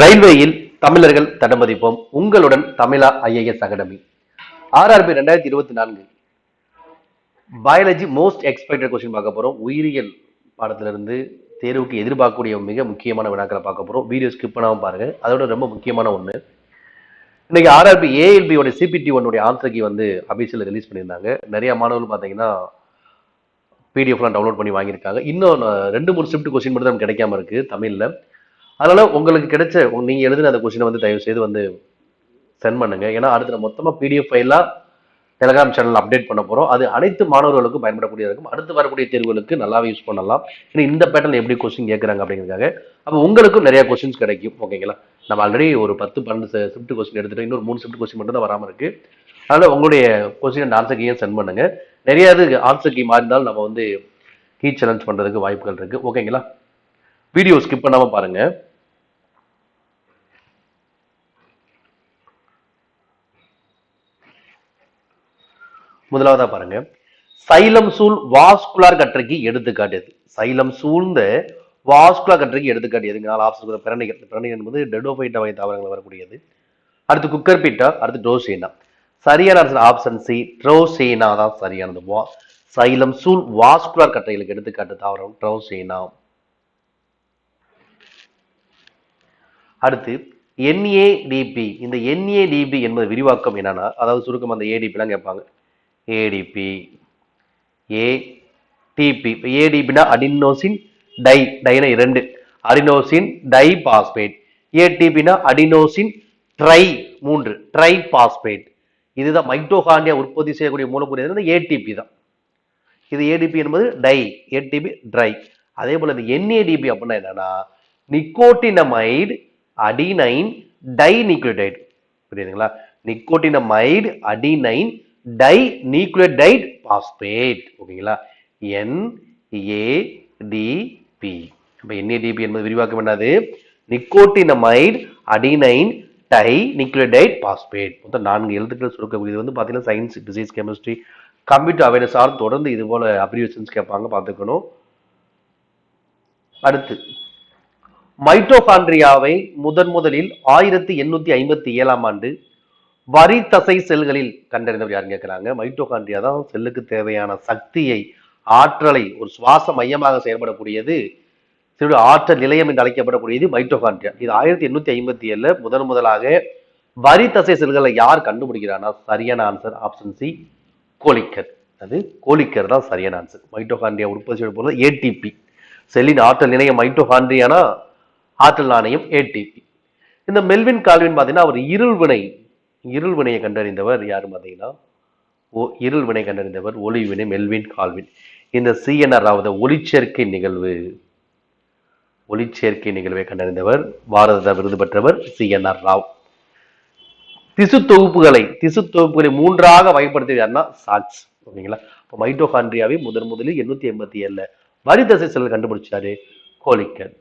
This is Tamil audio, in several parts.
ரயில்வேயில் தமிழர்கள் தடமதிப்போம். உங்களுடன் தமிழா ஐஏஎஸ் அகாடமி. ஆர்ஆர்பி ரெண்டாயிரத்தி இருபத்தி நான்கு. பயாலஜி மோஸ்ட் எக்ஸ்பெக்டட் கொஸ்டின் பார்க்க போறோம். உயிரியல் பாடத்திலிருந்து தேர்வுக்கு எதிர்பார்க்கக்கூடிய மிக முக்கியமான வினாக்களை பார்க்க போறோம். வீடியோ ஸ்கிப் பண்ணாமல் பாருங்க. அதோட ரொம்ப முக்கியமான ஒண்ணு. இன்னைக்கு ஆர்ஆர்பி ஏஎல்பியோட சிபிடி ஒன்னுடைய ஆன்சர் கீ வந்து அபிஷியல் ரிலீஸ் பண்ணியிருந்தாங்க. நிறைய மாணவர்கள் பார்த்தீங்கன்னா பிடிஎஃப்லாம் டவுன்லோட் பண்ணி வாங்கியிருக்காங்க. இன்னும் ரெண்டு மூணு ஸ்கிரிப்ட் கொஸ்டின் மட்டும் தான் கிடைக்காம இருக்கு தமிழில். அதனால உங்களுக்கு கிடைச்ச நீங்க எழுதின அந்த கொஸ்டினை வந்து தயவு செய்து வந்து சென்ட் பண்ணுங்க. ஏன்னா அடுத்த மொத்தமாக மொத்தமா பிடிஎஃப் ஃபைலாம் டெலகிராம் சேனல் அப்டேட் பண்ண போறோம். அது அனைத்து மாணவர்களுக்கும் பயன்படக்கூடியதா இருக்கும் அடுத்து வரக்கூடிய தேர்வுகளுக்கு நல்லாவே யூஸ் பண்ணலாம். ஏன்னா இந்த பேட்டர்ல எப்படி கொஸ்டின் கேட்கறாங்க அப்படிங்கிறதுக்காக அப்போ உங்களுக்கும் நிறைய கொஸ்டின்ஸ் கிடைக்கும். ஓகேங்களா நம்ம ஆல்ரெடி ஒரு பத்து பன்னெண்டு ஷிஃப்ட் கொஸ்டின் எடுத்துகிட்டு இன்னொரு மூணு ஷிஃப்ட் கொஸ்டின் மட்டும் தான் வராமல் இருக்கு. அதனால உங்களுடைய கொஸ்டின் அண்ட் ஆன்சர் கீயும் சென்ட் பண்ணுங்க. நிறைய இது ஆன்சர் கீ மாறி இருந்தாலும் நம்ம வந்து கீ சேலஞ்ச் பண்ணுறதுக்கு வாய்ப்புகள் இருக்கு. ஓகேங்களா வீடியோ ஸ்கிப் பண்ணாமல் பாருங்கள் முதலாவதா பாருங்க. சைலம் சூழ் வாஸ்குலார் கற்றைக்கு எடுத்துக்காட்டு எது சைலம் சூழ்ந்த வாஸ்குலார் கற்றைக்கு எடுத்துக்காட்டு நாலு ஆப்ஷன் பிரணிகள் பிரணிகள் என்பது டெடோபைட்டா வகை தாவரங்கள் வரக்கூடியது. அடுத்து குக்கர் பீட்டா அடுத்து ட்ரோசேனா. சரியான ஆப்ஷன் சி ட்ரோசீனா தான் சரியானது. வா சைலம் சூழ் வாஸ்குலார் கற்றைகளுக்கு எடுத்துக்காட்டு தாவரம் ட்ரோசீனா. அடுத்து என்ஏடிபி இந்த என்ஏடிபி என்பது விரிவாக்கம் என்னன்னா அதாவது சுருக்கம் அந்த ஏடிபிலாம் கேட்பாங்க. ஏடிபி ஏடிபி இப்போ ஏடிபினா அடினோசின் டை டைனா இரண்டு. அடினோசின் டை பாஸ்பேட் ஏடிபினா அடினோசின் ட்ரை மூன்று. ட்ரை பாஸ்பேட் இதுதான் மைட்டோகாண்டியா உற்பத்தி செய்யக்கூடிய மூலக்கூறு வந்து ஏடிபி தான். இது ஏடிபி என்பது டை ஏடிபி ட்ரை அதே போல இந்த என்ஏடிபி அப்படின்னா என்னன்னா நிக்கோட்டினமைடு அடினைன் டை நியூக்ளியோடைடு புரியுதுங்களா? Nicotinamide adenine di nucleotide phosphate ஓகேங்களா? என்ஏடிபி அப்போ இப்போ என்ஏடிபி என்பது விரிவாக்கம் என்னது? Nicotinamide adenine di nucleotide phosphate மொத்தம் நான்கு எழுத்துக்கள் சுருக்கம் இது வந்து பார்த்தீங்கன்னா science disease chemistry computer awareness or தொடர்ந்து இது போல அப்ரிவேஷன்ஸ் கேட்பாங்க பார்த்துக்கணும். அடுத்து மைட்டோகாண்ட்ரியாவை முதன் முதலில் ஆயிரத்தி எண்ணூத்தி ஐம்பத்தி ஏழாம் ஆண்டு வரி தசை செல்களில் கண்டறிந்தவர் யாருன்னு கேட்குறாங்க மைட்டோகாண்ட்ரியா தான் செல்லுக்கு தேவையான சக்தியை ஆற்றலை ஒரு சுவாச மையமாக செயல்படக்கூடியது. சிறு ஆற்றல் நிலையம் என்று அழைக்கப்படக்கூடியது மைட்டோகாண்ட்ரியா. இது ஆயிரத்தி எண்ணூத்தி ஐம்பத்தி ஏழுல முதன் முதலாக வரி தசை செல்களை யார் கண்டுபிடிக்கிறானா சரியான ஆன்சர் ஆப்ஷன் சி கோலிக்கர். அது கோலிக்கர் தான் சரியான ஆன்சர் மைட்டோகாண்ட்ரியா உற்பத்தி போல ஏடிபி செல்லின் ஆற்றல் நிலையம் மைட்டோகாண்ட்ரியானா? ஆற்றல் நாணயம் ஏடிபி இந்த மெல்வின் கால்வின் பார்த்தீங்கன்னா அவர் இருள்வினை இருள் வினையை கண்டறிந்தவர் யார் பார்த்தீங்கன்னா? ஓ இருள் வினை கண்டறிந்தவர் ஒளி வினை மெல்வின் கால்வின். இந்த சிஎன்ஆர் ராவத ஒளிச்சேர்க்கை நிகழ்வு. ஒளிச்சேர்க்கை நிகழ்வை கண்டறிந்தவர் பாரத விருது பெற்றவர் சிஎன்ஆர் ராவ். திசு தொகுப்புகளை திசு தொகுப்புகளை மூன்றாக வகைப்படுத்தியது யாருன்னா? சாக்ஸ் ஓகேங்களா? இப்போ மைட்டோகாண்ட்ரியாவை முதன் முதலில் எண்ணூத்தி எண்பத்தி ஏழுல வரிதசை செல் கண்டுபிடிச்சாரு கோலிக்கர்.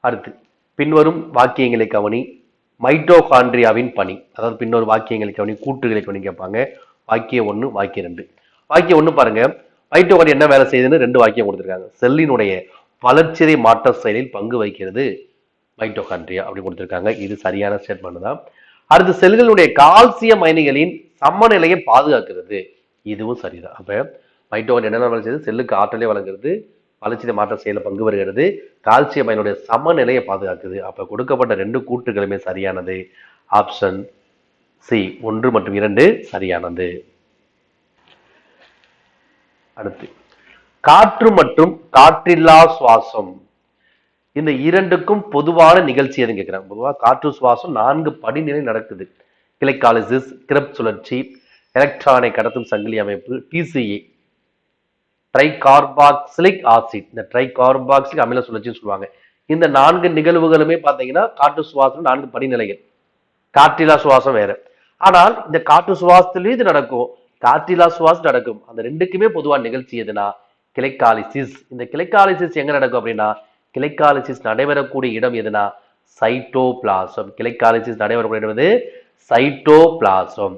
அடுத்து பின்வரும் வாக்கியங்களை கவனி மைட்டோகாண்ட்ரியாவின் பணி. அதாவது பின்வரும் வாக்கியங்களை கவனி கூட்டுகளை கவனி கேட்பாங்க. வாக்கியம் ஒன்று வாக்கியம் ரெண்டு. வாக்கியம் ஒன்று பாருங்க. மைட்டோகாண்ட்ரியா என்ன வேலை செய்யுதுன்னு ரெண்டு வாக்கியம் கொடுத்துருக்காங்க. செல்லினுடைய வளர்ச்சிதை மாற்ற செயலில் பங்கு வகிக்கிறது மைட்டோகாண்ட்ரியா அப்படி கொடுத்துருக்காங்க. இது சரியான ஸ்டேட்மெண்ட் தான். அடுத்து செல்களுடைய கால்சியம் அயனிகளின் சமநிலையை பாதுகாக்கிறது. இதுவும் சரிதான். அப்போ மைட்டோகாண்ட்ரியா என்னென்ன வேலை செய்யுது? செல்லுக்கு ஆற்றலே வழங்குறது வளர்ச்சித மாற்ற செயலில் பங்கு வருகிறது. கால்சியம் அயனுடைய சமநிலையை பாதுகாக்குது. அப்போ கொடுக்கப்பட்ட ரெண்டு கூட்டுகளுமே சரியானது. ஆப்ஷன் சி ஒன்று மற்றும் இரண்டு சரியானது. அடுத்து காற்று மற்றும் காற்றில்லா சுவாசம். இந்த இரண்டுக்கும் பொதுவான நிகழ்ச்சி எதுன்னு கேட்கிறேன் பொதுவாக காற்று சுவாசம் நான்கு படிநிலை நடக்குது. கிளைக்காலிசிஸ் கிரப் சுழற்சி எலக்ட்ரானை கடத்தும் சங்கிலி அமைப்பு டிசிஏ ட்ரைகார்பாக்சிலிக் ஆசிட். இந்த ட்ரைகார்பாக்சிலிக் அமில சுழற்சின்னு சொல்லுவாங்க. இந்த நான்கு நிகழ்வுகளுமே பார்த்தீங்கன்னா காற்று சுவாசம் நான்கு படிநிலைகள். காற்றிலா சுவாசம் வேற. ஆனால் இந்த காற்று சுவாசத்திலயும் இது நடக்கும். காற்றிலா சுவாசம் நடக்கும். அந்த ரெண்டுக்குமே பொதுவான நிகழ்ச்சி எதுனா? கிளைக்காலிசிஸ் இந்த கிளைக்காலிசிஸ் எங்க நடக்கும் அப்படின்னா கிளைக்காலிசிஸ் நடைபெறக்கூடிய இடம் எதுனா? சைட்டோபிளாசம். கிளைக்காலிசிஸ் நடைபெறக்கூடிய இடம் சைட்டோபிளாசம்.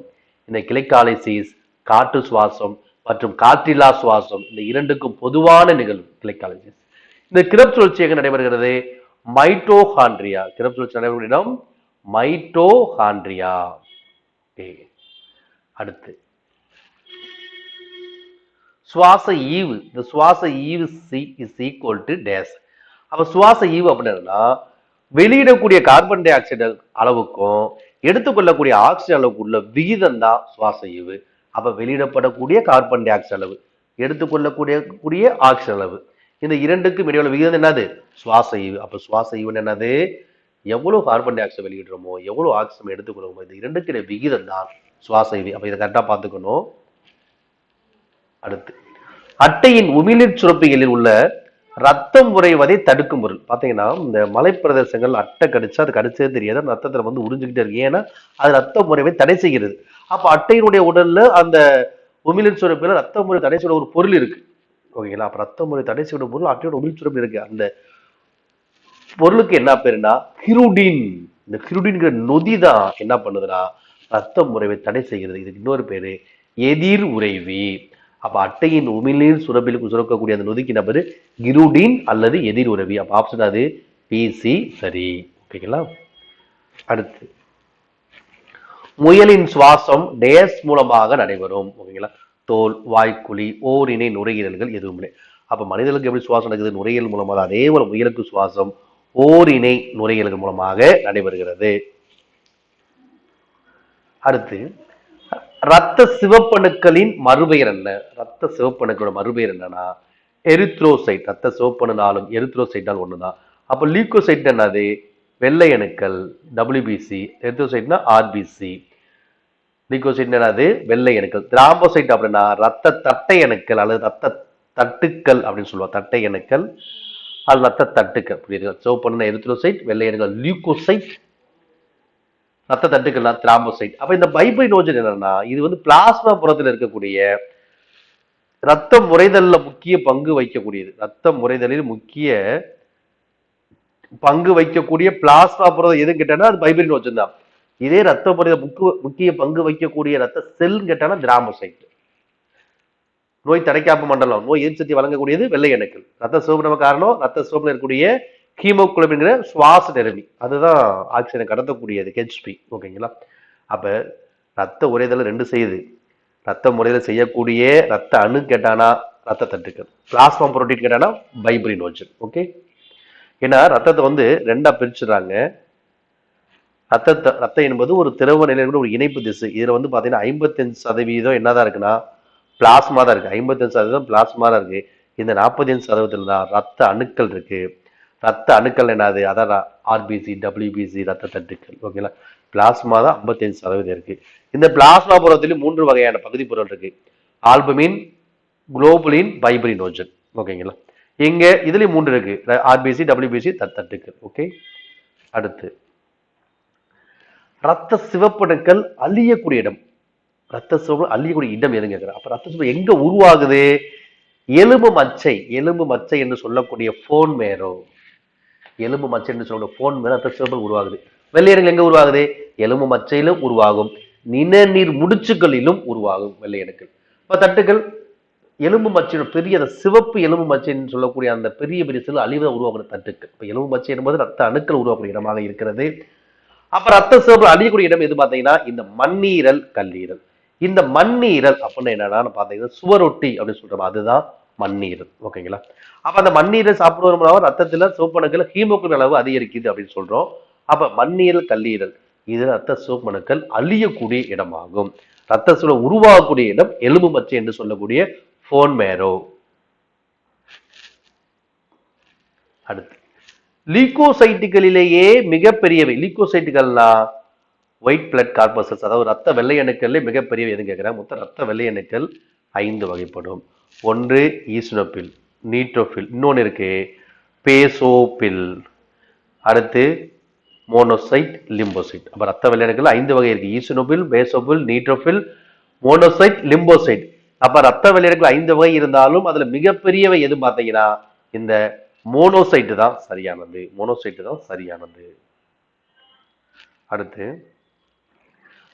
இந்த கிளைக்காலிசிஸ் காற்று சுவாசம் மற்றும் காற்றில்லா சுவாசம் இந்த இரண்டுக்கும் பொதுவான நிகழ்வு. கிளைக்காலிசிஸ் இந்த கிரப் சுழற்சி எங்க நடைபெறுகிறது? மைட்டோஹாண்ட்ரியா கிரப் சுழற்சி நடைபெறும் இடம் அடுத்து. சுவாச ஈவு. இந்த சுவாச ஈவு சி இஸ் ஈக்குவல் டு டேஸ் அப்ப சுவாச ஈவு அப்படின்னா வெளியிடக்கூடிய கார்பன் டை ஆக்சைடு அளவுக்கும் எடுத்துக்கொள்ளக்கூடிய ஆக்சிஜன் அளவுக்கு உள்ள விகிதம் தான் சுவாச ஈவு. அப்ப வெளியிடப்படக்கூடிய கார்பன் டை ஆக்சைடு அளவு எடுத்துக்கொள்ளக்கூடிய கூடிய ஆக்சிஜன் அளவு. இந்த இரண்டுக்கும் இடையுள்ள விகிதம் என்னது? சுவாச ஈவு அப்போ சுவாச ஈவுன்னு என்னது? எவ்வளவு கார்பன் டை ஆக்சைடு வெளியிடுறோமோ எவ்வளவு ஆக்சிஜன் எடுத்துக்கொள்ளுமோ இந்த இரண்டுக்கு இடையே விகிதம் தான் சுவாச ஈவு அப்ப இதை கரெக்டா பார்த்துக்கணும். அடுத்து அட்டையின் உமிழ்நீர் சுரப்பிகளில் உள்ள ரத்தம் உறைவதை தடுக்கும் பொருள். பார்த்தீங்கன்னா இந்த மலைப்பிரதேசங்கள் அட்டை கடிச்சா அது கடிச்சதே தெரியாது. ரத்தத்தில் ரத்தத்துல வந்து உறிஞ்சுக்கிட்டே இருக்கு. ஏன்னா அது ரத்தம் உறைவை தடை செய்கிறது. அப்போ அட்டையினுடைய உடல்ல அந்த உமிழ்நீர் சுரப்பில் ரத்த முறை தடை செய்ய ஒரு பொருள் இருக்கு. ஓகேங்களா? அப்ப ரத்த முறை தடை செய்ய பொருள் அட்டையோட உமிழ் சுரப்பு இருக்கு. அந்த பொருளுக்கு என்ன பேருன்னா கிருடின். இந்த கிருடின்கிற நொதி தான் என்ன பண்ணுதுன்னா ரத்த முறைவை தடை செய்கிறது. இதுக்கு இன்னொரு பேரு எதிர் உறைவி. அப்ப அட்டையின் உமிழ்நீர் சுரப்பிலுக்கு சுரக்கக்கூடிய அந்த நொதிக்கு என்ன பேரு? கிருடின் அல்லது எதிர் உறவி. அப்ப ஆப்ஷன் அது பிசி சரி. ஓகேங்களா? அடுத்து. முயலின் சுவாசம் டேஸ் மூலமாக நடைபெறும் ஓகேங்களா? தோல் வாய்க்குழி ஓரிணை நுரையீரல்கள் எதுவுமில்லை. அப்போ மனிதர்களுக்கு எப்படி சுவாசம் நடக்குது? நுரையீரல் மூலமாக அதே போல முயலுக்கு சுவாசம் ஓரிணை நுரையீரல்கள் மூலமாக நடைபெறுகிறது. அடுத்து ரத்த சிவப்பணுக்களின் மறுபெயர் என்ன? ரத்த சிவப்பணுக்களோட மறுபெயர் என்னன்னா எரித்ரோசைட் ரத்த சிவப்பணுனாலும் ஒன்று தான் அப்போ லீக்கோசைட் என்னது? வெள்ளை அணுக்கள் டபிள்யூபிசி எரித்ரோசைட்னா ஆர்பிசி லிகோசைட் என்னது வெள்ளை அணுக்கள். திராம்போசைட் அப்படின்னா ரத்த தட்டை அணுக்கள் அல்லது ரத்த தட்டுக்கள் அப்படின்னு சொல்லுவாங்க. தட்டை அணுக்கள் அல்லது ரத்த தட்டுக்கள். புரியுது சிவப்பணுனா எரித்ரோசைட் வெள்ளை அணுக்கள் லியூகோசைட் ரத்த தட்டுக்கள்னா திராம்போசைட் அப்போ இந்த பைப்ரினோஜன் என்னன்னா இது வந்து பிளாஸ்மா புறத்தில் இருக்கக்கூடிய ரத்தம் முறைதலில் முக்கிய பங்கு வைக்கக்கூடியது ரத்தம் முறைதலில் முக்கிய பங்கு வைக்கக்கூடிய பிளாஸ்மா புரதம் எது கேட்டேன்னா அது பைபரின் தான். இதே ரத்த முறைத முக்கிய பங்கு வைக்கக்கூடிய ரத்த செல் கேட்டானா திராம்போசைட் நோய் தடைக்காப்பு மண்டலம் நோய் எதிர்ச்சக்தி வழங்கக்கூடியது வெள்ளை அணுக்கள் ரத்த சோபனம் நம்ம காரணம் ரத்த சிவப்புல இருக்கக்கூடிய ஹீமோகுளோபின்கிற சுவாச நிரம்பி அதுதான் ஆக்சிஜனை கடத்தக்கூடியது ஹெச்பி ஓகேங்களா? அப்போ ரத்த உறைதல் ரெண்டு செய்யுது. ரத்த முறையில் செய்யக்கூடிய ரத்த அணு கேட்டானா ரத்த தட்டுக்கள். பிளாஸ்மா புரோட்டீன் கேட்டானா பைப்ரினோஜன் ஓகே? ஏன்னா ரத்தத்தை வந்து ரெண்டாக பிரிச்சுடுறாங்க. ரத்தத்தை ரத்தம் என்பது ஒரு திரவ நிலையில் ஒரு இணைப்பு திசு. இதில் வந்து பார்த்தீங்கன்னா ஐம்பத்தஞ்சு சதவீதம் என்னதான் இருக்குன்னா பிளாஸ்மா தான் இருக்குது ஐம்பத்தஞ்சு சதவீதம் பிளாஸ்மா தான் இருக்குது இந்த நாற்பத்தஞ்சு சதவீதத்தில் தான் ரத்த அணுக்கள் இருக்குது ரத்த அணுக்கள் என்னது? அதான் ஆர்பிசி டபிள்யூபிசி ரத்த தட்டுக்கள். ஓகேங்களா? பிளாஸ்மா தான் ஐம்பத்தஞ்சு சதவீதம் இருக்குது இந்த பிளாஸ்மா புறத்திலும் மூன்று வகையான பகுதி பொருள் இருக்குது ஆல்பமின் குளோபுலின் பைப்ரினோஜன். ஓகேங்களா? இங்கே இதுலேயும் மூன்று இருக்குது ஆர்பிசி டபிள்யூபிசி தட்டுக்கள். ஓகே? அடுத்து. ரத்த சிவப்பணுக்கள் அழியக்கூடிய இடம். ரத்த சிவப்பு அழியக்கூடிய இடம் எதுங்க அப்ப ரத்த சிவப்பு எங்க உருவாகுது? எலும்பு மச்சை. எலும்பு மச்சை என்று சொல்லக்கூடிய போன் மேரோ எலும்பு மச்சை என்று சொல்லக்கூடிய போன் மேரோ ரத்த சிவப்பு உருவாகுது. வெள்ளையர்கள் எங்க உருவாகுது? எலும்பு மச்சையிலும் உருவாகும். நிணநீர் முடிச்சுகளிலும் உருவாகும் வெள்ளையணுக்கள் இப்ப தட்டுக்கள் எலும்பு மச்சையோட பெரிய அந்த சிவப்பு எலும்பு மச்சைன்னு சொல்லக்கூடிய அந்த பெரிய பெரிய சில அழிவை உருவாக்குற தட்டுக்கள். இப்போ எலும்பு மச்சை என்பது ரத்த அணுக்கள் உருவாக்கக்கூடிய இடமாக இருக்கிறது. அப்ப ரத்த சிவப்பு அழியக்கூடிய இடம் எது பார்த்தீங்கன்னா இந்த மண்ணீரல் கல்லீரல். இந்த மண்ணீரல் அப்படின்னு என்னன்னா பார்த்தீங்கன்னா சுவரொட்டி அப்படின்னு சொல்றோம். அதுதான் மண்ணீரல். ஓகேங்களா? அப்ப அந்த மண்ணீரல் சாப்பிடுவது மூலமாக ரத்தத்துல சிவப்பணுக்கள் ஹீமோகுளோபின் அளவு அதிகரிக்குது அப்படின்னு சொல்றோம். அப்ப மண்ணீரல் கல்லீரல் இது ரத்த சிவப்பணுக்கள் அழியக்கூடிய இடமாகும். ரத்த சிவ உருவாகக்கூடிய இடம் எலும்பு மச்சை என்று சொல்லக்கூடிய ஃபோன் மேரோ அடுத்து. லீகோசைட்டுகளிலேயே மிகப்பெரியவை. லீகோசைட்டுகள்னா ஒயிட் பிளட் கார்பசல்ஸ் அதாவது ரத்த வெள்ளை அணுக்கள்லேயே மிகப்பெரியவை. எதுன்னு கேட்குறேன் மொத்தம் ரத்த வெள்ளை அணுக்கள் ஐந்து வகைப்படும். ஒன்று ஈஸ்னோபில் நீட்ரோஃபில் இன்னொன்று இருக்கு பேசோபில். அடுத்து மோனோசைட் லிம்போசைட். அப்போ ரத்த வெள்ளை அணுக்கள் ஐந்து வகை இருக்குது ஈஸ்னோபில் பேசோபில் நீட்ரோஃபில் மோனோசைட் லிம்போசைட். அப்போ ரத்த வெள்ளை அணுக்கள் ஐந்து வகை இருந்தாலும் அதில் மிகப்பெரியவை எது பார்த்தீங்கன்னா இந்த மோனோசைட்டு தான் சரியானது. மோனோசைட்டு தான் சரியானது. அடுத்து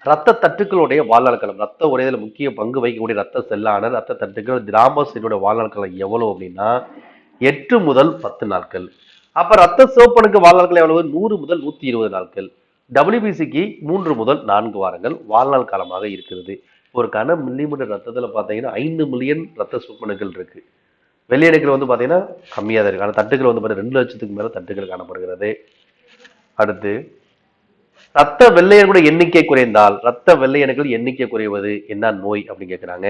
ரத்த தட்டுக்களுடைய வாழ்நாள் காலம். ரத்த உரையதில் முக்கிய பங்கு வகிக்கக்கூடிய ரத்த செல்லான ரத்த தட்டுக்கள் திராமசைட்டோட வாழ்நாள் காலம் எவ்வளவு அப்படின்னா எட்டு முதல் பத்து நாட்கள். அப்போ ரத்த சிவப்பணுக்கு வாழ்நாட்கள் எவ்வளவு? நூறு முதல் நூற்றி இருபது நாட்கள். டபிள்யூபிசிக்கு மூன்று முதல் நான்கு வாரங்கள் வாழ்நாள் காலமாக இருக்கிறது. ஒரு கன மில்லிமீட்டர் ரத்தத்தில் பார்த்தீங்கன்னா ஐந்து மில்லியன் ரத்த சிவப்பணுக்கள் இருக்குது வெள்ளையணுக்கள் வந்து பார்த்தீங்கன்னா கம்மியாக தான் இருக்குது ஆனால் தட்டுகள் வந்து பார்த்தீங்கன்னா ரெண்டு லட்சத்துக்கு மேலே தட்டுகள் காணப்படுகிறது. அடுத்து ரத்த வெள்ளையனுடைய எண்ணிக்கை குறைந்தால் ரத்த வெள்ளையணுக்கள் எண்ணிக்கை குறைவது என்ன நோய் அப்படின்னு கேட்குறாங்க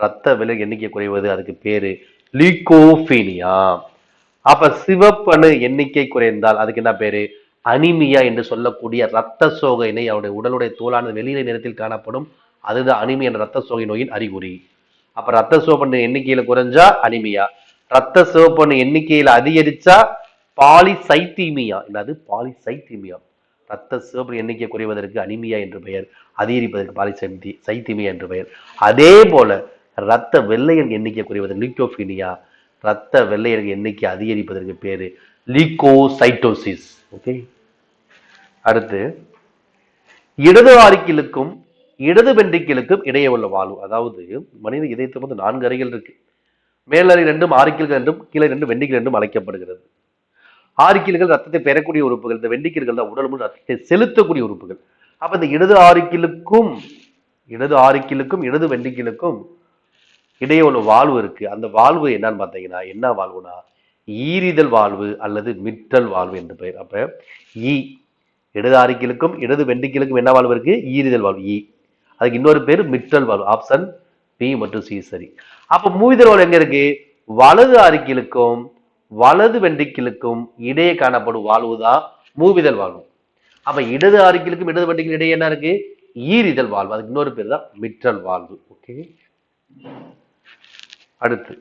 ரத்த வெள்ளை எண்ணிக்கை குறைவது அதுக்கு பேரு லீகோஃபீனியா. அப்ப சிவப்பணு எண்ணிக்கை குறைந்தால் அதுக்கு என்ன பேரு? அனிமியா என்று சொல்லக்கூடிய ரத்த சோகையினை அவருடைய உடலுடைய தோலானது வெளியில நிறத்தில் காணப்படும். அதுதான் அனிமியா என்ற ரத்த சோகை நோயின் அறிகுறி. அப்ப ரத்த சிவப்பணு எண்ணிக்கையில குறைஞ்சா அனிமியா. ரத்த சிவப்பணு எண்ணிக்கையில அதிகரிச்சா பாலிசைத்தீமியா. என்னது? பாலிசைத்தீமியா. ரத்த சிவப்பு எண்ணிக்கை குறைவதற்கு அனிமியா என்று பெயர். அதிகரிப்பதற்கு பாலிசைத்தி சைத்தீமியா என்று பெயர். அதே போல ரத்த வெள்ளையன் எண்ணிக்கை குறைவதற்கு லியூக்கோபீனியா ரத்த வெள்ளையன் எண்ணிக்கை அதிகரிப்பதற்கு பேரு லிகோசைட்டோசிஸ். ஓகே. அடுத்து இடது ஆரிக்கிலுக்கும் இடது வென்ட்ரிக்கிலுக்கும் இடையே உள்ள வாழ்வு அதாவது மனித இதயத்தில் வந்து நான்கு அறைகள் இருக்கு. மேலறை ரெண்டும் ஆரிக்கில்கள் என்றும் கீழே ரெண்டும் வெண்டிக்கல் என்றும் அழைக்கப்படுகிறது. ஆரிக்கில்கள் ரத்தத்தை பெறக்கூடிய உறுப்புகள். இந்த வெண்டிக்கில்கள் தான் உடல் முழு ரத்தத்தை செலுத்தக்கூடிய உறுப்புகள். அப்ப இந்த இடது ஆரிக்கிலுக்கும் இடது ஆரிக்கிலுக்கும் இடது வெண்டிக்கிலுக்கும் இடையே உள்ள வாழ்வு இருக்கு. அந்த வாழ்வு என்னன்னு பார்த்தீங்கன்னா என்ன வாழ்வுனா ஈரிதல் வாழ்வு அல்லது மிட்டல் வாழ்வு என்று பெயர். அப்ப ஈ இடது ஆரிக்கிலுக்கும் இடது வெண்டிக்கிலுக்கும் என்ன வாழ்வு இருக்கு? ஈரிதல் வாழ்வு ஈ. அதுக்கு இன்னொரு பேர் மிட்டல் வாழ்வு ஆப்ஷன் பி மற்றும் சி சரி. அப்போ மூவிதல் வாழ்வு எங்க இருக்கு? வலது ஆரிக்கிலுக்கும் வலது வெண்டிக்கிலுக்கும் இடையே காணப்படும் வாழ்வு தான் மூவிதல் வாழ்வு. அப்ப இடது ஆரிக்கிலுக்கும் இடது வெண்டிக்கிலும் இடையே என்ன இருக்கு? ஈரிதல் வாழ்வு. அதுக்கு இன்னொரு பேர் தான் மிட்டல் வாழ்வு. ஓகே அடுத்து.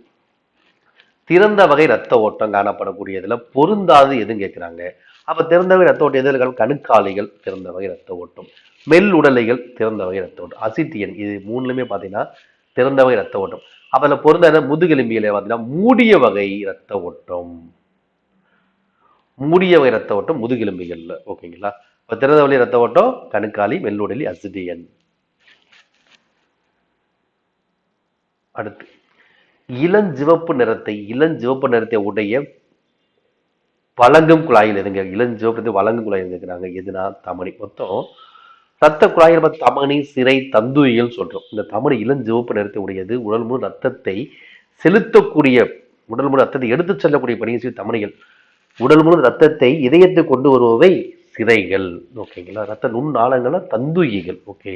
திறந்த வகை ரத்த ஓட்டம் காணப்படக்கூடியதுல பொருந்தாது எதுன்னு கேட்கிறாங்க அப்ப திறந்த வகை ரத்த ஓட்டம் எதிர்கள் கணுக்காலிகள் திறந்த வகை ரத்த ஓட்டம். மெல் உடலைகள் திறந்த வகை ரத்த ஓட்டம். அசிட்டியன் இது மூணுலையுமே பாத்தீங்கன்னா திறந்த வகை ரத்த ஓட்டம். அப்ப அதுல பொருந்த முதுகெலும்பியில பாத்தீங்கன்னா மூடிய வகை ரத்த ஓட்டம். மூடிய வகை ரத்த ஓட்டம் முதுகெலும்பிகள்ல ஓகேங்களா? இப்போ திறந்த வழி ரத்த ஓட்டம் கணுக்காலி மெல்லுடலி அசிடியன் அடுத்து இளஞ்சிவப்பு நிறத்தை இளஞ்சிவப்பு நிறத்தை உடைய வழங்கும் குழாயில் எதுங்க? இளஞ்சிவப்பு வழங்கும் குழாயில் இருக்கிறாங்க எதுனா தமணி மொத்தம் ரத்த குழாயில் தமனி சிறை தந்துயிகள் சொல்றோம். இந்த தமனி இளஞ்சிவப்பு நிறத்தை உடையது உடல் முழு ரத்தத்தை செலுத்தக்கூடிய உடல் முழு ரத்தத்தை எடுத்துச் செல்லக்கூடிய பணியை செய்யும் தமனிகள் உடல் முழு ரத்தத்தை இதயத்தை கொண்டு வருபவை சிறைகள். ஓகேங்களா ரத்த நுண் ஆழங்கள தந்துயிகள். ஓகே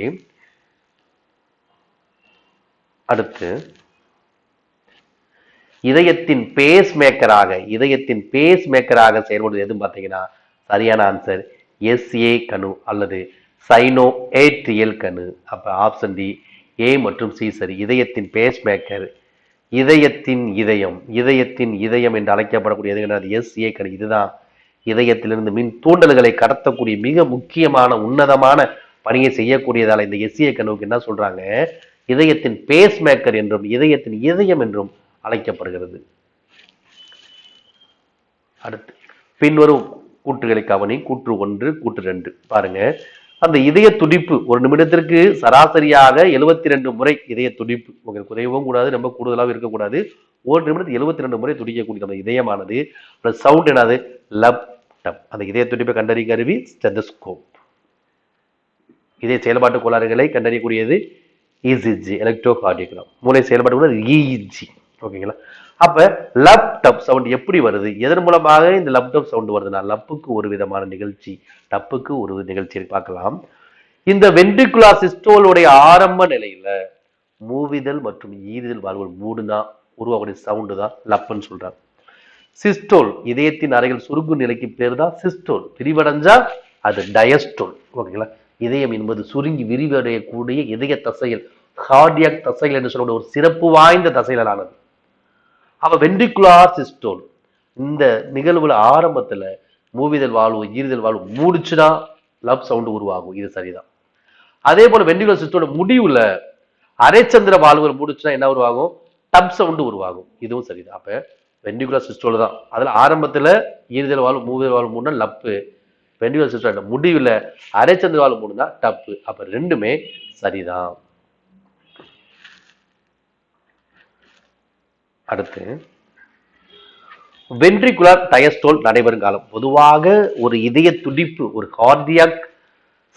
அடுத்து இதயத்தின் பேஸ் மேக்கராக இதயத்தின் பேஸ் மேக்கராக செயல்படுவது எதுன்னு பார்த்தீங்கன்னா சரியான ஆன்சர் எஸ்ஏ கணு அல்லது சைனோ ஏட்ரியல் கணு. அப்போ ஆப்ஷன் டி ஏ மற்றும் சி சரி. இதயத்தின் பேஸ் மேக்கர் இதயத்தின் இதயம். இதயத்தின் இதயம் என்று அழைக்கப்படக்கூடிய எது எஸ் ஏ கணு. இதுதான் இதயத்திலிருந்து மின் தூண்டல்களை கடத்தக்கூடிய மிக முக்கியமான உன்னதமான பணியை செய்யக்கூடியதால் இந்த எஸ்ஏ கணுவுக்கு என்ன சொல்கிறாங்க இதயத்தின் பேஸ் மேக்கர் என்றும் இதயத்தின் இதயம் என்றும் அழைக்கப்படுகிறது. அடுத்து பின்வரும் கூற்றுகளை கவனி. கூற்று ஒன்று கூற்று ரெண்டு. பாருங்க. அந்த இதய துடிப்பு ஒரு நிமிடத்திற்கு சராசரியாக எழுபத்தி ரெண்டு முறை இதய துடிப்பு. உங்களுக்கு குறையவும் கூடாது ரொம்ப கூடுதலாகவும் இருக்கக்கூடாது. ஒரு நிமிடத்துக்கு எழுபத்தி ரெண்டு முறை துடிக்கக்கூடிய அந்த இதயமானது சவுண்ட் என்னது? லப் டப் அந்த இதய துடிப்பை கண்டறிய கருவி ஸ்டெதஸ்கோப் இதய செயல்பாட்டு கோளாறுகளை கண்டறியக்கூடியது இசிஜி எலக்ட்ரோகார்டியோகிராம் மூளை செயல்பாட்டு கூட இஇஜி ஓகேங்களா அப்போ லப் டப் சவுண்ட் எப்படி வருது? எதன் மூலமாக இந்த லப் டப் சவுண்ட் வருதுன்னா லப்புக்கு ஒரு விதமான நிகழ்ச்சி டப்புக்கு ஒரு நிகழ்ச்சி பார்க்கலாம். இந்த வென்ட்ரிகுலா சிஸ்டோலுடைய ஆரம்ப நிலையில மூவிதல் மற்றும் ஈரிதல் வாழ்வுகள் தான் உருவாகுடைய சவுண்டு தான் லப்புன்னு சொல்றாங்க. சிஸ்டோல் இதயத்தின் அறைகள் சுருங்கு நிலைக்கு பேர் தான் சிஸ்டோல் விரிவடைஞ்சா அது டயஸ்டோல் ஓகேங்களா இதயம் என்பது சுருங்கி விரிவடையக்கூடிய இதய தசைகள் கார்டியாக் தசைகள் என்று சொல்லக்கூடிய ஒரு சிறப்பு வாய்ந்த தசைகளானது. அப்போ வென்ட்ரிகுலார் சிஸ்டோல் இந்த நிகழ்வுல ஆரம்பத்துல மூவிதல் வாழ்வு ஈறுதல் வாழ்வு மூடிச்சுன்னா லவ் சவுண்ட் உருவாகும். இது சரிதான். அதே போல வெண்டிகுலர் சிஸ்டோட முடிவுல அரைச்சந்திர வாழ்வுகள் மூடிச்சுன்னா என்ன உருவாகும்? டப் சவுண்ட் உருவாகும். இதுவும் சரிதான். அப்ப வெண்டிகுலர் சிஸ்டோல தான். அதுல ஆரம்பத்துல ஈறுதல் வாழ்வு மூவிதல் வாழ்வு மூணுனா லப்பு வெண்டிகுலர் சிஸ்டோட முடிவுல அரைச்சந்திர வாழ்வு மூணுனா டப்பு அப்ப ரெண்டுமே சரிதான். அடுத்து வென்ட்ரிகுலர் டயஸ்டோல் நடைபெறும் காலம். பொதுவாக ஒரு இதய துடிப்பு ஒரு கார்டியாக்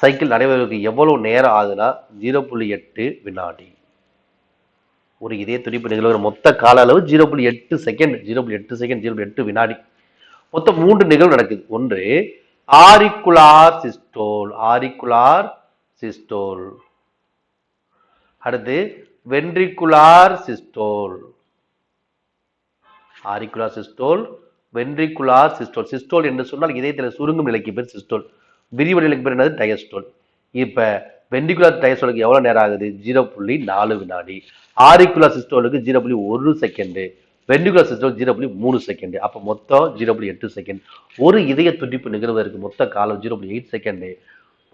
சைக்கிள் நடைபெறுவதற்கு எவ்வளவு நேரம் ஆகுதுன்னா ஜீரோ புள்ளி எட்டு வினாடி. ஒரு இதய துடிப்பு நிகழ்வு மொத்த கால அளவு ஜீரோ புள்ளி எட்டு செகண்ட் ஜீரோ புள்ளி எட்டு செகண்ட் ஜீரோ புள்ளி எட்டு வினாடி. மொத்தம் மூன்று நிகழ்வு நடக்குது. ஒன்று ஆரிக்குலார் சிஸ்டோல் ஆரிக்குலார் சிஸ்டோல் அடுத்து ventricular systole auricular systole ventricular systole. Systole என்று சொன்னால் இதயத்தில் சுருங்கும் நிலைக்கு பேர் சிஸ்டோல். விரிவு நிலைக்கு பேர் என்னது? டயஸ்டோல் இப்போ வென்ட்ரிகுலார் டயஸ்டோலுக்கு எவ்வளோ நேரம் ஆகுது? ஜீரோ புள்ளி நாலு வினாடி. ஆரிக்குலார் சிஸ்டோலுக்கு ஜீரோ புள்ளி ஒரு செகண்டு. வென்ட்ரிகுலர் சிஸ்டோல் ஜீரோ புள்ளி மூணு செகண்டு. அப்போ மொத்தம் ஜீரோ புள்ளி எட்டு செகண்ட். ஒரு இதய துடிப்பு நிகழ்வதற்கு மொத்த காலம் ஜீரோ புள்ளி எயிட் செகண்டு.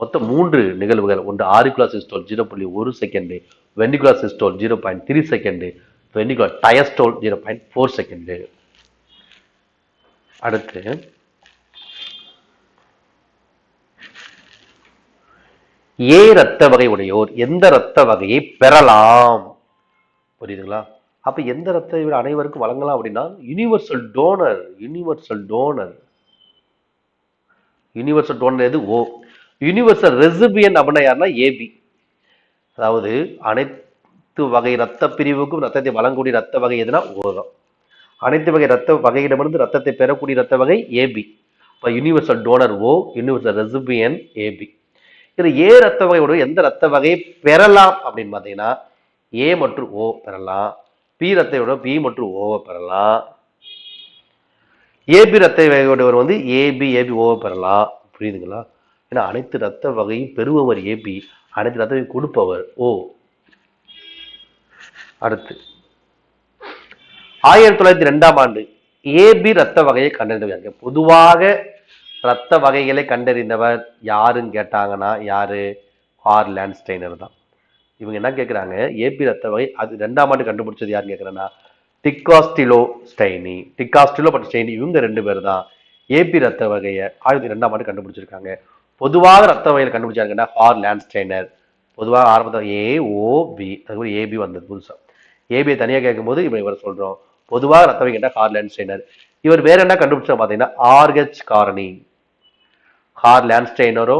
மொத்தம் மூன்று நிகழ்வுகள். ஒன்று ஆரிகுலா சிஸ்டோல் ஜீரோ புள்ளி ஒரு second. Ventricular systole zero point three second. Ventricular diastole zero point four second அடுத்து ஏ ரத்த வகை உடையோர் எந்த ரத்த வகையை பெறலாம்? புரியுதுங்களா? அப்ப எந்த ரத்த விட அனைவருக்கும் வழங்கலாம் அப்படின்னா universal donor universal donor universal donor எது? ஓ யுனிவர்சல் ரெசிபியன் அப்படின்னா யாருன்னா ஏபி அதாவது அனைத்து வகை ரத்த பிரிவுக்கும் ரத்தத்தை வழங்கக்கூடிய ரத்த வகை எதுனா ஓ தான் அனைத்து வகை ரத்த வகையிடமிருந்து ரத்தத்தை பெறக்கூடிய ரத்த வகை ஏபி இப்போ universal donor O universal recipient AB இதில் ஏ ரத்த வகையோட எந்த ரத்த வகையை பெறலாம் அப்படின்னு பார்த்தீங்கன்னா ஏ மற்றும் ஓ பெறலாம். பி ரத்தையோட பி மற்றும் ஓவை பெறலாம். ஏபி ரத்த வகையோடவர் வந்து ஏபி ஏபி ஓவை பெறலாம். புரியுதுங்களா? ஏன்னா அனைத்து ரத்த வகையும் பெறுபவர் ஏபி அனைத்து ரத்தத்தையும் கொடுப்பவர் ஓ அடுத்து. ஆயிரத்தி தொள்ளாயிரத்தி ரெண்டாம் ஆண்டு ஏபி ரத்த வகையை கண்டறிந்தவர். பொதுவாக ரத்த வகைகளை கண்டறிந்தவர் யாருன்னு கேட்டாங்கன்னா யாரு? ஆர். லேண்ட்ஸ்டைனர் தான். இவங்க என்ன கேட்குறாங்க ஏபி ரத்த வகை அது ரெண்டாம் ஆண்டு கண்டுபிடிச்சது யாருன்னு கேட்குறேன்னா டிக்காஸ்டிலோ ஸ்டைனி டிக்காஸ்டிலோ பட் ஸ்டைனி இவங்க ரெண்டு பேர் தான் ஏபி ரத்த வகையை ஆயிரத்தி ரெண்டாம் ஆண்டு கண்டுபிடிச்சிருக்காங்க. பொதுவாக ரத்த வகையில் கண்டுபிடிச்சாங்கன்னா ஹார் லேண்ட்ஸ்டைனர் பொதுவாக ஆரம்பத்தில் ஏ அதுக்கப்புறம் ஏபி வந்தது புதுசாக ஏபிஐ தனியாக கேட்கும்போது இவன் இவர் சொல்கிறோம் பொதுவாக ரத்தம் கேட்டால் ஹார் லேண்ட்ஸ்டைனர் இவர் வேற என்ன கண்டுபிடிச்சா பார்த்தீங்கன்னா ஆர்ஹெச் காரணி. ஹார் லேண்ட்ஸ்டைனரோ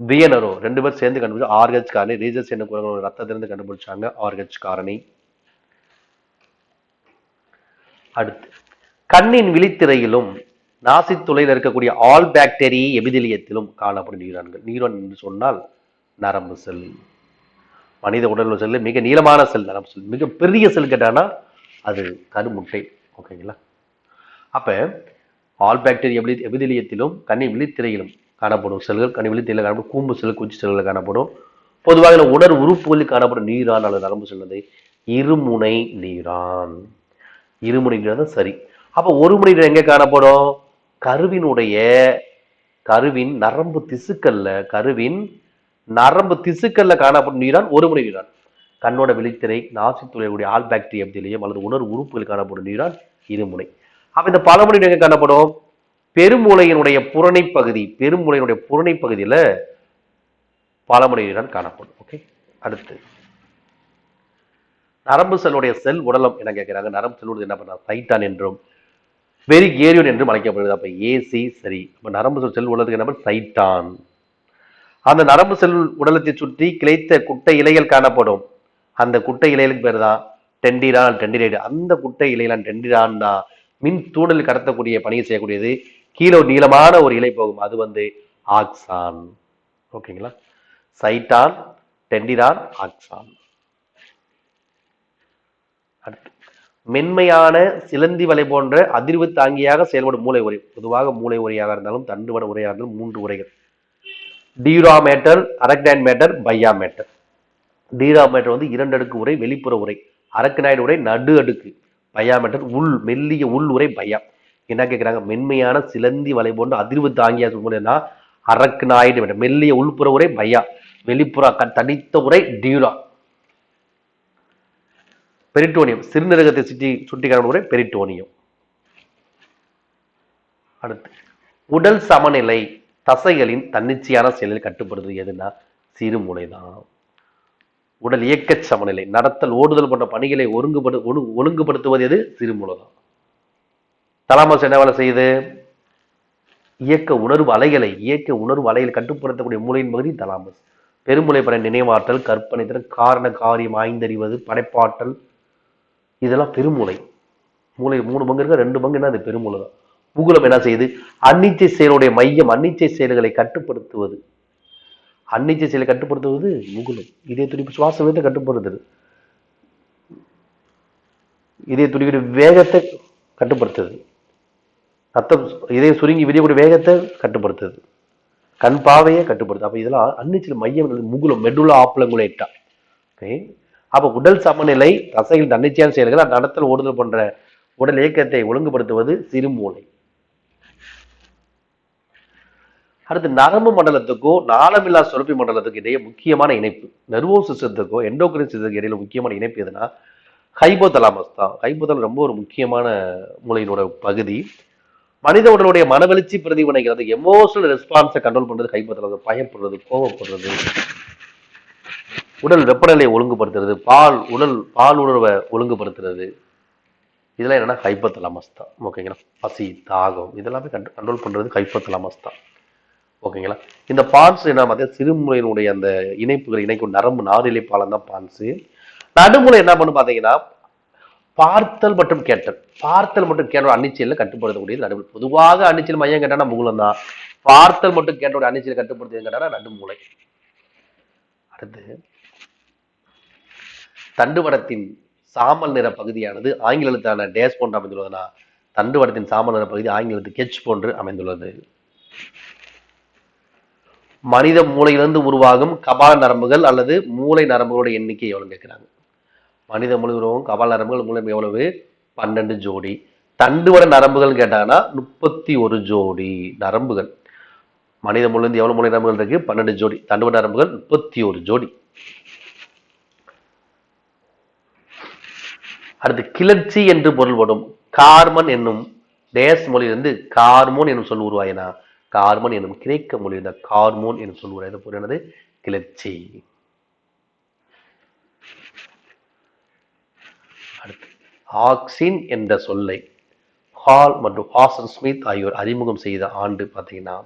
பிஎன்ஆரோ ரெண்டு பேர் சேர்ந்து கண்டுபிடிச்சு ஆர்ஹெச் காரணி. ரீஜஸ் என்ன ரத்தத்திலிருந்து கண்டுபிடிச்சாங்க ஆர்ஹெச் காரணி. அடுத்து கண்ணின் விழித்திரையிலும் நாசித்துளையில் இருக்கக்கூடிய ஆல் பாக்டீரி எபிதிலியத்திலும் காணப்படும் நியூரான்கள். நியூரான் என்று சொன்னால் நரம்பு செல். மனித உடல் செல் மிக நீளமான செல் நரம்பு செல் மிக பெரிய செல் கேட்டானா அது கருமுட்டை ஓகேங்களா? அப்ப ஆல் பாக்டீரியா விழி எபிதிலியத்திலும் கண்ணி விழித்திரையிலும் காணப்படும் செல்கள் கண்ணி விழித்திரையில் காணப்படும் கூம்பு செல் குச்சி செல்கள் காணப்படும். பொதுவாக உடல் உறுப்புகளில் காணப்படும் நீரான் அல்லது நரம்பு செல்வது இருமுனை நீரான். இருமுனை நீரான் தான் சரி. அப்போ ஒரு முனை நீர் எங்கே காணப்படும்? கருவினுடைய கருவின் நரம்பு திசுக்கல்ல கருவின் நரம்பு திசுக்கல்ல காணப்படும் நீரான் ஒரு முனை நீரான். கண்ணோட விழித்திரை நாசித்துளையுடைய ஆல் பாக்டீரியா எபிதிலியம் அல்லது உணர்வு உறுப்புகளில் காணப்படும் நீரான் இருமுனை. அப்ப இந்த பலமுனை எங்க காணப்படும்? பெருமுளையினுடைய புறணை பகுதி பெருமுளையினுடைய புறணை பகுதியில பலமுனை நீரான் காணப்படும். ஓகே அடுத்து. நரம்பு செல்லுடைய செல் உடலம் என்ன கேட்கிறாங்க. நரம்பு செல்லுடைய என்ன பண்ண சைட்டான் என்றும் வெரி ஏரியோன் என்றும் அழைக்கப்படுகிறது. அப்ப ஏசி சரி. அப்ப நரம்பு செல் செல் உடலுக்கு என்ன சைட்டான் அந்த நரம்பு செல் உடலத்தை சுற்றி கிளைத்த குட்டை இலைகள் காணப்படும். அந்த குட்டை இலைகளுக்கு பேர் தான் டெண்டிரான் டெண்டிரைடு அந்த குட்டை இலையிலான் டெண்டிரான் தான் மின் தூண்டல் கடத்தக்கூடிய பணியை செய்யக்கூடியது. கீழே ஒரு நீளமான ஒரு இலை போகும். அது வந்து ஆக்சான். ஓகேங்களா? Cyton dendron axon. அடுத்து மென்மையான சிலந்தி வலை போன்ற அதிர்வு தாங்கியாக செயல்படும் மூளை உரை பொதுவாக மூளை உரையாக இருந்தாலும் தண்டுவட உரையாக இருந்தாலும் மூன்று உரைகள் dura mater அரக்டான் mater pia mater dura mater வந்து இரண்டு அடுக்கு உரை வெளிப்புற உரை அரக்கநாயுடு உரை நடு அடுக்கு. பையா மேட்டர் உள் மெல்லிய உள் உரை பையா. என்ன கேட்குறாங்க மென்மையான சிலந்தி வலை போன்ற அதிர்வு தாங்கியா சொல்லுன்னா அரக்கு மேட்டர் மெல்லிய உள்புற உரை பையா. வெளிப்புற க- தனித்த உரை டியூரா பெரிட்டோனியம். சிறுநீரகத்தை சுற்றி சுட்டி உரை பெரிட்டோனியம். அடுத்து. உடல் சமநிலை. தசைகளின் தன்னிச்சையான செயலில் கட்டுப்படுறது எதுனா சிறுமுனை தான். உடல் இயக்க சமநிலை நடத்தல் ஓடுதல் போன்ற பணிகளை ஒருங்குபடு ஒழு- ஒழுங்குபடுத்துவது எது? சிறுமூளை தான். தலாமஸ் என்ன வேலை செய்யுது? இயக்க உணர்வு அலைகளை இயக்க உணர்வு அலைகளை கட்டுப்படுத்தக்கூடிய மூளையின் பகுதி தலாமஸ். பெருமுலை பட நினைவாற்றல் கற்பனை திறன் காரண காரியம் ஆய்ந்தறிவது படைப்பாற்றல் இதெல்லாம் பெருமூளை. மூளை மூணு பங்கு இருக்க? ரெண்டு பங்கு என்ன? அது பெருமூளை தான். பூகுலம் என்ன செய்யுது? அன்னிச்சை செயலுடைய மையம் அன்னிச்சை செயல்களை கட்டுப்படுத்துவது. அன்னிச்சை செயலை கட்டுப்படுத்துவது முகுலம் இதே துடிப்பு சுவாச வேகத்தை கட்டுப்படுத்துது இதே துடிப்புடைய வேகத்தை கட்டுப்படுத்துது. ரத்தம் இதய சுருங்கி விரியக்கூடிய வேகத்தை கட்டுப்படுத்துது. கண் பாவையை கட்டுப்படுத்து அப்போ இதெல்லாம் அன்னிச்சல் மையம் முகுலம் மெடுலா ஆப்லங்குலேட்டா ஓகே அப்போ உடல் சமநிலை தசைகள் தன்னிச்சையான செயல்கள் நடத்தல் ஓடுதல் போன்ற உடல் இயக்கத்தை ஒழுங்குபடுத்துவது சிறுமூளை. அடுத்து நரம்பு மண்டலத்துக்கும் நாளமில்லா சுரப்பி மண்டலத்துக்கும் இடையே முக்கியமான இணைப்பு. நர்வோ சிஸ்டத்துக்கும் எண்டோக்ரின் சிஸ்டத்துக்கு இடையில முக்கியமான இணைப்பு எதுனா ஹைபோதலாமஸ் தான். ஹைபோதலம் ரொம்ப ஒரு முக்கியமான மூளையினோட பகுதி. மனித உடலுடைய மனவெழுச்சி பிரதிபலிக்கிறது எமோஷனல் ரெஸ்பான்ஸை கண்ட்ரோல் பண்றது ஹைபோதலம் பயப்படுறது கோவப்படுறது. உடல் வெப்பநிலையை ஒழுங்குபடுத்துறது பால் உடல் பால் உணர்வை ஒழுங்குபடுத்துறது. இதெல்லாம் என்னன்னா ஹைப்போதலாமஸ் தான். ஓகேங்களா? பசி தாகம் இதெல்லாமே கண்ட் கண்ட்ரோல் பண்றது ஹைப்போதலாமஸ் தான். ஓகேங்களா? இந்த பான்ஸ் என்ன பார்த்தா சிறுமுறையினுடைய அந்த இணைப்புகள் இணைக்கும் நரம்பு நாரிலை பாலம் தான் பான்ஸு. நடுமுறை என்ன பண்ணு பார்த்தீங்கன்னா பார்த்தல் மற்றும் கேட்டல். பார்த்தல் மற்றும் கேட்டல் அன்னிச்சையில கட்டுப்படுத்தக்கூடியது நடுமுறை. பொதுவாக அன்னிச்சல் மையம் கேட்டானா முகுலம் தான். பார்த்தல் மட்டும் கேட்டோட அணிச்சல் கட்டுப்படுத்துறது கேட்டால் நடுமுறை. அடுத்து தண்டுவடத்தின் சாமல் நிற பகுதியானது ஆங்கில எழுத்தான டேஸ் போன்று அமைந்துள்ளதுனா தண்டுவடத்தின் சாமல் நிற பகுதி ஆங்கிலத்து கெச் போன்று அமைந்துள்ளது. மனித மூளையிலிருந்து உருவாகும் கபால நரம்புகள் அல்லது மூளை நரம்புகளோட எண்ணிக்கை எவ்வளவு கேட்குறாங்க. மனித மூளை உருவாகும் கபால நரம்புகள் மூலம் எவ்வளவு? பன்னெண்டு ஜோடி. தண்டுவட நரம்புகள் கேட்டாங்கன்னா முப்பத்தி ஒரு ஜோடி நரம்புகள். மனித மூளையிலிருந்து எவ்வளவு மூளை நரம்புகள் இருக்கு? பன்னெண்டு ஜோடி. தண்டுவட நரம்புகள் முப்பத்தி ஒரு ஜோடி. அடுத்து கிளர்ச்சி என்று பொருள்படும் கார்மன் என்னும் டேஸ் மொழியிலிருந்து கார்மோன் என்னும் சொல் உருவாயினா கார்மன் எனும் கிரேக்க மொழியிலிருந்த கார்மோன் என்று சொல் எது பொருள் கிளர்ச்சி. அடுத்து ஆக்சின் என்ற சொல்லை ஹால் மற்றும் ஹாசன் ஸ்மித் ஆகியோர் அறிமுகம் செய்த ஆண்டு பார்த்தீங்கன்னா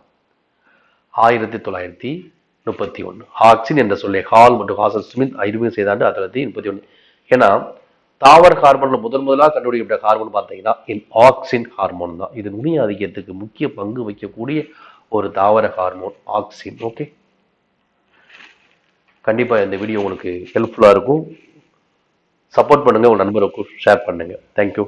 ஆயிரத்தி தொள்ளாயிரத்தி முப்பத்தி ஒன்று. ஆக்சின் என்ற சொல்லை ஹால் மற்றும் ஹாசன் ஸ்மித் அறிமுகம் செய்த ஆண்டு ஆயிரத்தி தொள்ளாயிரத்தி முப்பத்தி ஒன்று. ஏன்னா தாவர ஹார்மோன்ல முதன் முதலாக கண்டுபிடிக்கப்பட்ட ஹார்மோன் பார்த்தீங்கன்னா இன் ஆக்சின் ஹார்மோன் தான். இது நுனி அதிகத்துக்கு முக்கிய பங்கு வகிக்கக்கூடிய ஒரு தாவர ஹார்மோன் ஆக்சின் ஓகே கண்டிப்பா இந்த வீடியோ உங்களுக்கு ஹெல்ப்ஃபுல்லா இருக்கும். சப்போர்ட் பண்ணுங்க உங்க நண்பருக்கும் ஷேர் பண்ணுங்க. தேங்க்யூ